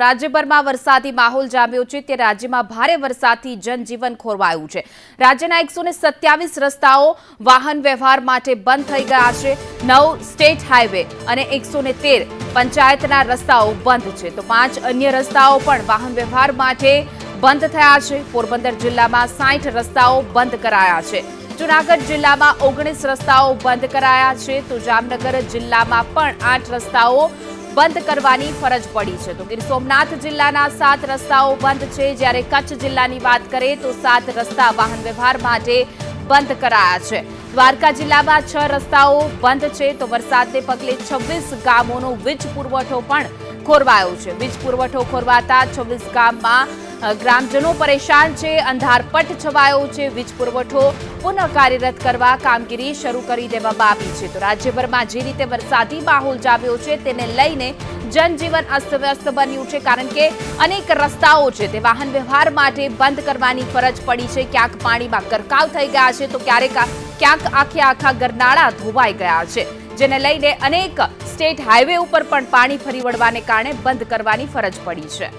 રાજ્યભરમાં વરસાદી માહોલ જામ્યો છે તે રાજ્યમાં ભારે વરસાદથી જનજીવન ખોરવાયું છે. રાજ્યના એકસો રસ્તાઓ વાહન વ્યવહાર માટે બંધ થઈ ગયા છે. નવ સ્ટેટ હાઈવે અને એકસો પંચાયતના રસ્તાઓ બંધ છે. તો પાંચ અન્ય રસ્તાઓ પણ વાહન વ્યવહાર માટે બંધ થયા છે. પોરબંદર જિલ્લામાં સાઠ રસ્તાઓ બંધ કરાયા છે. જુનાગઢ જિલ્લામાં ઓગણીસ રસ્તાઓ બંધ કરાયા છે. તો જામનગર જિલ્લામાં પણ આઠ રસ્તાઓ બંધ કરવાની ફરજ પડી છે. તો ગીર સોમનાથ જિલ્લાના સાત રસ્તાઓ બંધ છે. જ્યારે કચ્છ જિલ્લાની વાત કરીએ તો સાત રસ્તા વાહન વ્યવહાર માટે બંધ કરાયા છે. દ્વારકા જિલ્લામાં છ રસ્તાઓ બંધ છે. તો વરસાદને પગલે છવ્વીસ ગામોનો વીજ પુરવઠો પણ ખોરવાયો છે. વીજ પુરવઠો ખોરવાતા છવ્વીસ ગામમાં ગ્રામજનો પરેશાન છે અંધારપટ છવાયો છે, વીજ પુરવઠો પુનઃ કાર્યરત કરવા કામગીરી શરૂ કરી દેવામાં આવી છે. તો રાજ્યભરમાં જે રીતે વરસાદી માહોલ જામ્યો છે, તેને લઈને જનજીવન અસ્તવ્યસ્ત બન્યું છે, કારણ કે અનેક રસ્તાઓ છે તે વાહન વ્યવહાર માટે બંધ કરવાની ફરજ પડી છે. ક્યાંક પાણીમાં ગરકાવ થઈ ગયા છે, તો ક્યારેક ક્યાંક આખે આખા ગરનાળા ધોવાઈ ગયા છે. જેને લઈને અનેક સ્ટેટ હાઈવે ઉપર પણ પાણી ફરી વળવાને કારણે બંધ કરવાની ફરજ પડી છે.